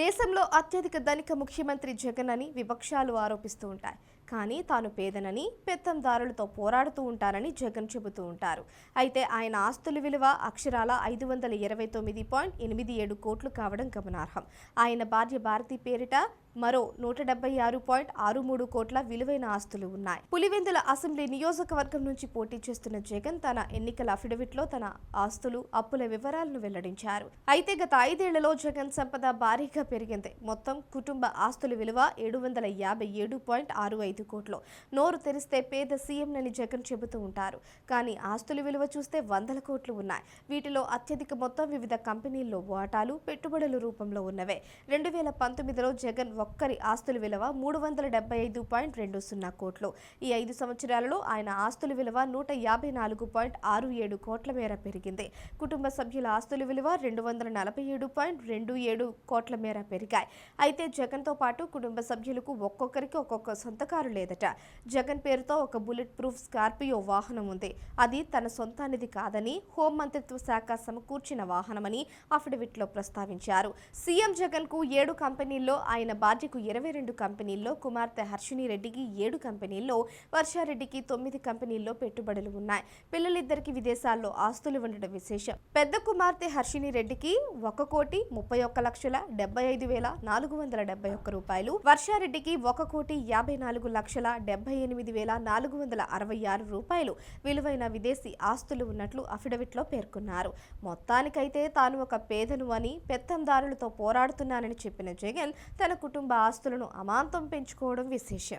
దేశంలో అత్యధిక ధనిక ముఖ్యమంత్రి జగన్ అని విపక్షాలు ఆరోపిస్తూ ఉంటాయి. కానీ తాను పేదనని పెత్తందారులతో పోరాడుతూ ఉంటానని జగన్ చెబుతూ ఉంటారు. అయితే ఆయన ఆస్తుల విలువ అక్షరాల ఐదు వందల ఇరవై తొమ్మిది పాయింట్ ఎనిమిది ఏడు కోట్లు కావడం గమనార్హం. ఆయన భార్య భారతి పేరిట మరో నూట డెబ్బై ఆరు పాయింట్ ఆరు మూడు కోట్ల విలువైన ఆస్తులు ఉన్నాయి. పులివెందుల అసెంబ్లీ నియోజకవర్గం నుంచి పోటీ చేస్తున్న జగన్ తన ఎన్నికల అఫిడవిట్లో తన ఆస్తులు అప్పుల వివరాలను వెల్లడించారు. అయితే గత ఐదేళ్ళలో జగన్ సంపద భారీగా పెరిగింది. మొత్తం కుటుంబ ఆస్తుల విలువ ఏడు వందల యాభై ఏడు పాయింట్ ఆరు ఐదు కోట్లు. నోరు తెరిస్తే పేద సీఎంనని జగన్ చెబుతూ ఉంటారు. కానీ ఆస్తుల విలువ చూస్తే వందల కోట్లు ఉన్నాయి. వీటిలో అత్యధిక మొత్తం వివిధ కంపెనీల్లో వాటాలు పెట్టుబడుల రూపంలో ఉన్నవే. రెండు వేల పంతొమ్మిదిలో జగన్ ఒక్కరి ఆస్తుల విలువ మూడు వందల డెబ్బై ఐదు పాయింట్ రెండు సున్నా కోట్లు. ఈ ఐదు సంవత్సరాలలో ఆయన ఆస్తుల విలువ నూట యాభై నాలుగు పాయింట్ ఆరు ఏడు కోట్ల మేర పెరిగింది. కుటుంబ సభ్యుల ఆస్తుల విలువ రెండు వందల నలభై ఏడు పాయింట్ రెండు ఏడు కోట్ల మేర పెరిగాయి. అయితే జగన్తో పాటు కుటుంబ సభ్యులకు ఒక్కొక్కరికి ఒక్కొక్క సొంత కారు లేదట. జగన్ పేరుతో ఒక బుల్లెట్ ప్రూఫ్ స్కార్పియో వాహనం ఉంది. అది తన సొంతానిది కాదని హోం మంత్రిత్వ శాఖ సమకూర్చిన వాహనమని అఫిడవిట్లో ప్రస్తావించారు. సీఎం జగన్కు ఏడు కంపెనీల్లో ఆయన భార్యకు ఇరవై రెండు కంపెనీల్లో కుమార్తె హర్షిని రెడ్డికి ఏడు కంపెనీల్లో వర్షారెడ్డికి తొమ్మిది కంపెనీల్లో పెట్టుబడులు ఉన్నాయి. పిల్లలిద్దరికి విదేశాల్లో ఆస్తులు ఉండడం విశేషం. పెద్ద కుమార్తె హర్షిని రెడ్డికి ఒక కోటి ముప్పై ఒక్క లక్షల డెబ్బై ఐదు వేల నాలుగు వందల డెబ్బై ఒక్క రూపాయలు వర్షారెడ్డికి ఒక కోటి యాభై నాలుగు లక్షల డెబ్బై ఎనిమిది వేల నాలుగు వందల అరవై ఆరు రూపాయలు. విలువైన విదేశీ ఆస్తులు ఉన్నట్లు అఫిడవిట్లో పేర్కొన్నారు. మొత్తానికైతే తాను ఒక పేదను అని పెత్తందారులతో పోరాడుతున్నానని చెప్పిన జగన్ తన కుటుంబ ఆస్తులను అమాంతం పెంచుకోవడం విశేషం.